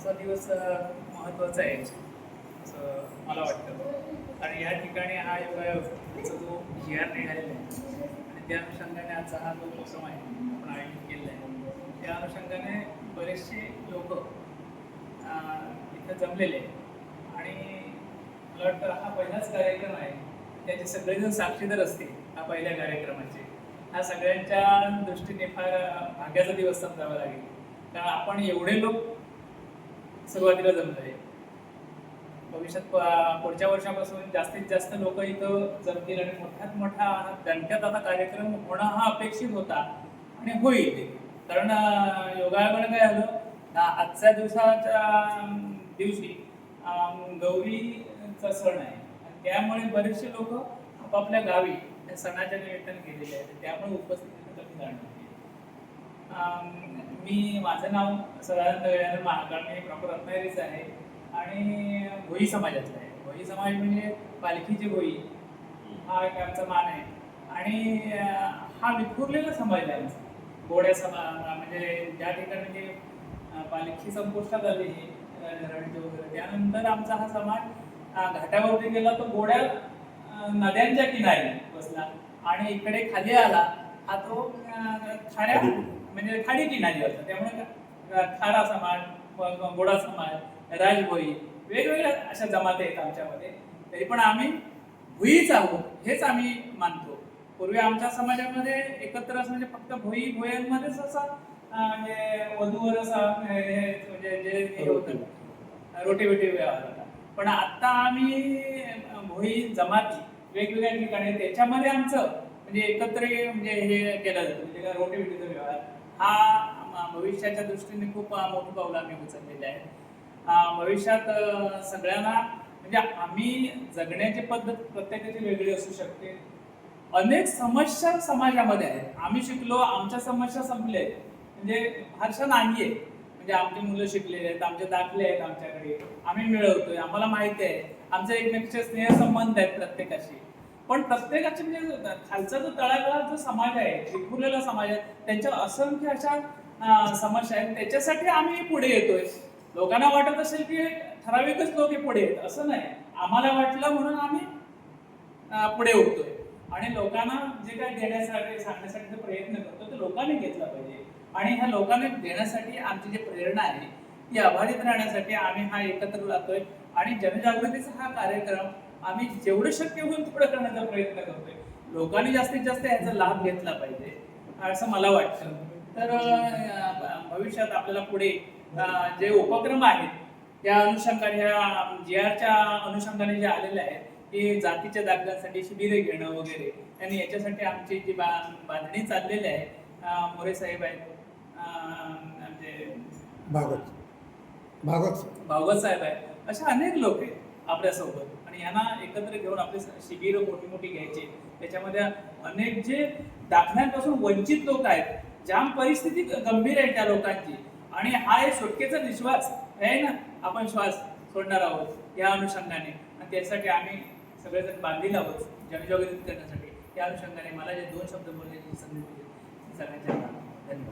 आजचा दिवस महत्त्वाचा महत्त्वाचा आहे. असं मला वाटतं. आणि या ठिकाणी हा योगायोगाचा जो जी निघालेला आहे आणि त्या अनुषंगाने आजचा हा जो उपक्रम आहे आपण आयोजित केलेला आहे त्या अनुषंगाने बरेचसे लोक इथं जमलेले आहेत. आणि मला वाटतं हा पहिलाच कार्यक्रम आहे. त्याचे सगळेजण साक्षीदार असतील हा पहिल्या कार्यक्रमाचे. हा सगळ्यांच्या दृष्टीने फार भाग्याचा दिवस समजावा लागेल. कारण आपण एवढे लोक सुरुवातीला जमलोय भविष्यात पुढच्या वर्षापासून जास्तीत जास्त लोक इथं जमतील आणि मोठ्यात मोठा हा दणक्यात आता कार्यक्रम होणं हा अपेक्षित होता आणि होईल कारण अं, योगायोगाने काय झालं? आजच्या दिवसाच्या दिवशी गौरीचा सण आहे. त्यामुळे बरेचसे लोक आपापल्या गावी त्या सणाच्या निमित्ताने गेलेले आहेत. त्यामुळे उपस्थित मी माझं नाव सदानंद गजानन महाकाळ मी प्रॉपर रत्नागिरीचं आहे. आणि भोई समाजातला आहे. भोई समाज म्हणजे पालखीची भोई. हा एक आमचा मान आहे. आणि हा विखुरलेला समाज आहे आमचा. गोड्या समाज म्हणजे ज्या ठिकाणी म्हणजे पालखी संपुष्टात आली रणजी वगैरे त्यानंतर आमचा हा समाज घाटावरती गेला तो गोड्या नद्यांच्या किनारी बसला. आणि इकडे खाली आला हा तो अं, खाड्या म्हणजे खाडी किनारी होता त्यामुळे खारा समाज गोडा समाज राजभोई वेगवेगळ्या अशा जमाती आहेत आमच्यामध्ये. तरी पण आम्ही भुईच आहोत हेच आम्ही मानतो. पूर्वी आमच्या समाजामध्ये एकत्र असं म्हणजे फक्त भोई भोयांमध्येच असा म्हणजे वधूवर असा म्हणजे जे हे होतं. रोटी. बिटी व्यवहार होता. पण आता आम्ही भोई जमाती वेगवेगळ्या ठिकाणी त्याच्यामध्ये आमचं म्हणजे एकत्र म्हणजे हे केलं जातं. म्हणजे रोटी बिटीचा व्यवहार. हा भविष्याच्या दृष्टीने खूप मोठं पाऊल आम्ही उचललेले आहे. भविष्यात सगळ्यांना म्हणजे आम्ही जगण्याची पद्धत प्रत्येकाची वेगळी असू शकते. अनेक समस्या समाजामध्ये आहेत. आम्ही शिकलो आमच्या समस्या संपल्या आहेत म्हणजे भाषा नाही आहे म्हणजे आमची मुलं शिकलेली आहेत आमचे दाखले आहेत आमच्याकडे. आम्ही मिळवतोय आम्हाला माहिती आहे. आमचे एकमेकचे स्नेहसंबंध आहेत प्रत्येकाशी. पण प्रत्येकाचे म्हणजे खालचा जो तळागाळा जो समाज आहे विखुरलेला समाज आहे त्यांच्या असंख्य अशा समस्या आहेत. त्याच्यासाठी आम्ही पुढे येतोय. लोकांना वाटत असेल की ठराविकच लोक हे पुढे येत असं नाही. आम्हाला वाटलं म्हणून आम्ही पुढे उठतोय. आणि लोकांना जे काही देण्यासाठी सांगण्यासाठी जो प्रयत्न करतो तो लोकांनी घेतला पाहिजे. आणि ह्या लोकांना देण्यासाठी आमची जी प्रेरणा आहे ती अबाधित राहण्यासाठी आम्ही हा एकत्र राहतोय. आणि जनजागृतीचा हा कार्यक्रम आम्ही जेवढं शक्य होईल तेवढं करण्याचा प्रयत्न करतोय. लोकांनी जास्तीत जास्त याचा लाभ घेतला पाहिजे असं मला वाटतं. तर भविष्यात आपल्याला पुढे जे उपक्रम आहेत त्या अनुषंगाने ह्या जी आरच्या अनुषंगाने जे आलेले आहेत की जातीच्या दाखल्यांसाठी शिबिरे घेणं वगैरे आणि याच्यासाठी आमची जी बा बांधणी चाललेली आहे मोरे साहेब आहेत आमचे भागवत. भागवत भागवत साहेब आहेत. अशा अनेक लोक आहेत आपल्यासोबत. आणि यांना एकत्र घेऊन आपले शिबिर मोठी मोठी घ्यायची. त्याच्यामध्ये अनेक जे दाखल्यांपासून वंचित लोक आहेत जाम परिस्थिती गंभीर आहे त्या लोकांची. आणि हा एक सुटकेचा विश्वास आहे ना आपण श्वास सोडणार आहोत या अनुषंगाने. आणि त्यासाठी आम्ही सगळेजण बांधील आहोत जनजागृती करण्यासाठी. त्या अनुषंगाने मला जे दोन शब्द बोलण्याची संधी दिली सगळ्यांच्या धन्यवाद.